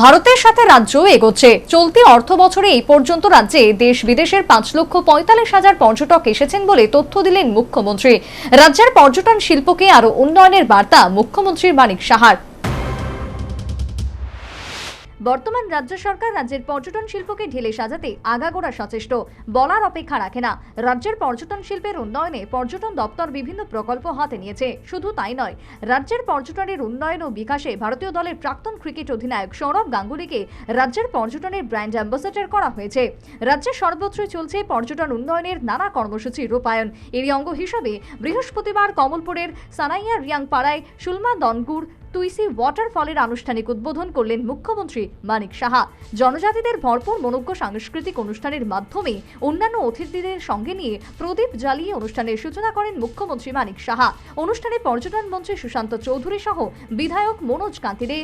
ভারতের সাথে রাজ্য এগোচ্ছে। চলতি অর্থ বছরে এই পর্যন্ত রাজ্যে দেশ বিদেশের পাঁচ লক্ষ পঁয়তাল্লিশ হাজার পর্যটক এসেছেন বলে তথ্য দিলেন মুখ্যমন্ত্রী। রাজ্যের পর্যটন শিল্পকে আরও উন্নয়নের বার্তা মুখ্যমন্ত্রীর মানিক সাহার। বর্তমান রাজ্য সরকার রাজ্যের পর্যটন শিল্পকে ঢেলে সাজাতে আগাগোড়া সচেষ্ট। বলার অপেক্ষা রাখে না। রাজ্যের পর্যটন শিল্পের উন্নয়নে পর্যটন দপ্তর বিভিন্ন প্রকল্প হাতে নিয়েছে। শুধু তাই নয়, রাজ্যের পর্যটনের উন্নয়ন ও বিকাশে ভারতীয় দলের প্রাক্তন ক্রিকেট অধিনায়ক সৌরভ গাঙ্গুলিকে রাজ্যের পর্যটনের ব্র্যান্ড অ্যাম্বাসেডর করা হয়েছে। রাজ্যের সর্বত্রই চলছে পর্যটন উন্নয়নের নানা কর্মসূচি রূপায়ণ। এরই অঙ্গ হিসাবে বৃহস্পতিবার কমলপুরের সানাইয়া রিয়াংপাড়ায় সুলমা দনগুর তুইসি ওয়াটারফলের আনুষ্ঠানিক উদ্বোধন করলেন মুখ্যমন্ত্রী মানিক সাহা। জনজাতিদের ভরপুর মনোজ্ঞ সাংস্কৃতিক অনুষ্ঠানের মাধ্যমে অন্যান্য অতিথিদের সঙ্গে নিয়ে প্রদীপ জ্বালিয়ে অনুষ্ঠানের সূচনা করেন মুখ্যমন্ত্রী মানিক সাহা। অনুষ্ঠানে পর্যটন মন্ত্রী সুশান্ত চৌধুরী সহ বিধায়ক মনোজ কান্তি দে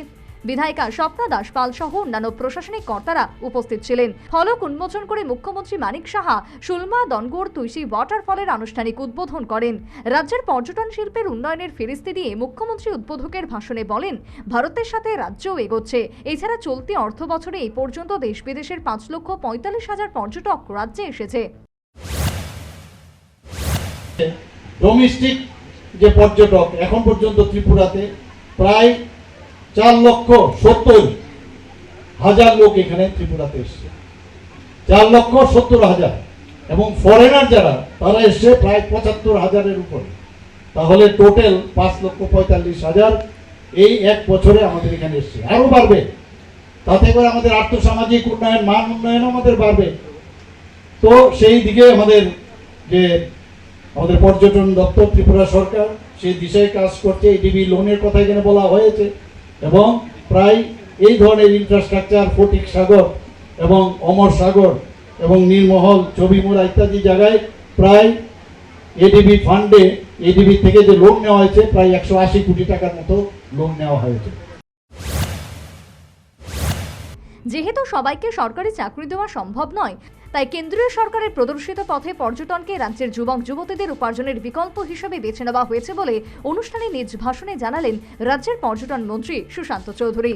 বিধায়িকা স্বপ্না দাস পাল সহ অন্যান্য প্রশাসনিক কর্তারা উপস্থিত ছিলেন। ফলক উন্মোচন করে মুখ্যমন্ত্রী মানিক সাহা সুলমা দনগড় তুইসি ওয়াটারফলের আনুষ্ঠানিক উদ্বোধন করেন। রাজ্যের পর্যটন শিল্পের উন্নয়নের ফিরিস্তি দিয়ে মুখ্যমন্ত্রী উদ্বোধকের ভাষণে বলেন, ভারতের সাথে রাজ্যও এগোচ্ছে। এছাড়া চলতি অর্থ বছরে এই পর্যন্ত দেশ বিদেশের পাঁচ লক্ষ পঁয়তাল্লিশ হাজার পর্যটক রাজ্যে এসেছে। ডোমেস্টিক যে পর্যটক এখন পর্যন্ত ত্রিপুরাতে প্রায় চার লক্ষ সত্তর হাজার লোক এখানে ত্রিপুরাতে এসছে। চার লক্ষ সত্তর হাজার। এবং ফরেনার যারা, তারা এসছে প্রায় পঁচাত্তর হাজারের উপরে। তাহলে টোটাল পাঁচ লক্ষ পঁয়তাল্লিশ হাজার এই এক বছরে আমাদের এখানে এসছে। আরও বাড়বে। তাতে করে আমাদের আর্থসামাজিক উন্নয়ন, মান উন্নয়ন আমাদের বাড়বে। তো সেই দিকে আমাদের যে আমাদের পর্যটন দপ্তর, ত্রিপুরা সরকার সেই দিশায় কাজ করছে। এডিবি লোনের কথা এখানে বলা হয়েছে। এবং প্রায় এই ধরনের ইনফ্রাস্ট্রাকচার ফটিক সাগর এবং অমর সাগর এবং নীলমহল ছবিমুড়া ইত্যাদি জায়গায় প্রায় এডিবি ফান্ডে এডিবি থেকে যে লোন নেওয়া হয়েছে, প্রায় একশো আশি কোটি টাকার মতো লোন নেওয়া হয়েছে। যেহেতু সবাইকে সরকারি চাকরি দেওয়া সম্ভব নয় তাই কেন্দ্রীয় সরকারের প্রদর্শিত পথে পর্যটনকে রাজ্যের যুবক, যুবতীদের উপার্জনের বিকল্প হিসেবে বেছে নেওয়া হয়েছে বলে অনুষ্ঠানে নিজ ভাষণে জানালেন রাজ্যের পর্যটন মন্ত্রী সুশান্ত চৌধুরী।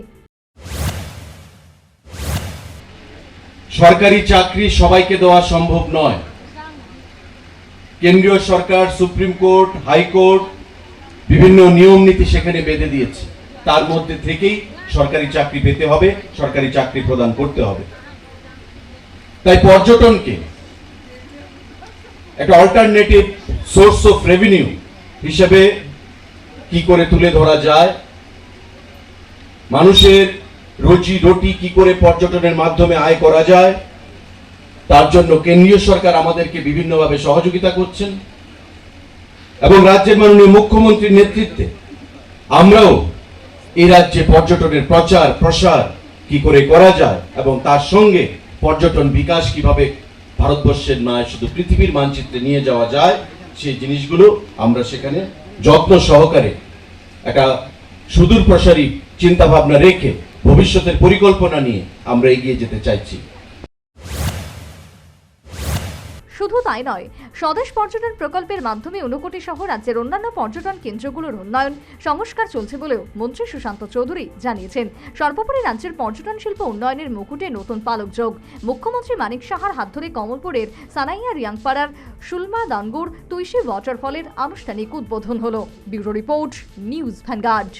সরকারি চাকরি সবাইকে দেওয়া সম্ভব নয়। কেন্দ্রীয় সরকার, সুপ্রিম কোর্ট, হাইকোর্ট বিভিন্ন নিয়ম নীতি সেখানে বেঁধে দিয়েছে। তার মধ্যে থেকেই সরকারি চাকরি পেতে হবে, সরকারি চাকরি প্রদান করতে হবে। তাই পর্যটনকে একটা অল্টারনেটিভ সোর্স অফ রেভিনিউ হিসেবে কি করে তুলে ধরা যায়? মানুষের রোজি রুটি কি করে পর্যটনের মাধ্যমে আয় করা যায়? তার জন্য কেন্দ্রীয় সরকার আমাদেরকে বিভিন্নভাবে সহযোগিতা করছেন। এবং রাজ্যের মাননীয় মুখ্যমন্ত্রীর নেতৃত্বে আমরাও এই রাজ্যে পর্যটনের প্রচার প্রসার কি করে করা যায় এবং তার সঙ্গে পর্যটন বিকাশ কীভাবে ভারতবর্ষের নয় শুধু পৃথিবীর মানচিত্রে নিয়ে যাওয়া যায়, সেই জিনিসগুলো আমরা সেখানে যত্ন সহকারে একটা সুদূর প্রসারী চিন্তা ভাবনা রেখে ভবিষ্যতের পরিকল্পনা নিয়ে আমরা এগিয়ে যেতে চাইছি। শুধু তাই নয়, স্বদেশ পর্যটন প্রকল্পের মাধ্যমে ঊনকোটি সহ রাজ্যের অন্যান্য পর্যটন কেন্দ্রগুলোর উন্নয়ন, সংস্কার চলছে বলেও মন্ত্রী সুশান্ত চৌধুরী জানিয়েছেন। সর্বোপরি রাজ্যের পর্যটন শিল্প উন্নয়নের মুকুটে নতুন পালক যোগ। মুখ্যমন্ত্রী মানিক সাহার হাত ধরে কমলপুরের সানাইয়া রিয়াংপাড়ার সুলমা দানগুর তুইশি ওয়াটারফলের আনুষ্ঠানিক উদ্বোধন হল। Bureau report, news Vanguard.